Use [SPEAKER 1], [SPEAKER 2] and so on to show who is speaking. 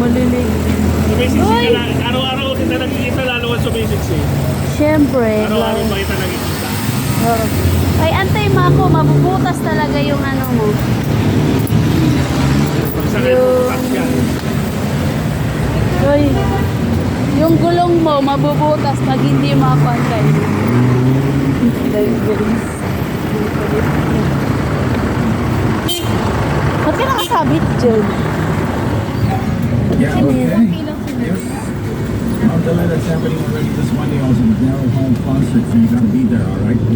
[SPEAKER 1] Maliligo. Sumisiksi ka lang. Araw-araw kita nakikita, lalo ka sumisiksi.
[SPEAKER 2] Siyempre.
[SPEAKER 1] Araw-araw pa kita nakikita.
[SPEAKER 2] Oo. Ay, antay mo ako. Mabubutas talaga yung ano mo.
[SPEAKER 1] Pagsakay mo, yan.
[SPEAKER 2] Ay, yung gulong mo mabubutas pag hindi mo ako antay. Ba't ka nakasabit dyan?
[SPEAKER 3] Yeah, okay. Yes. I'll tell her that's happening already this Monday also, but now home concert, so you gotta be there, all right?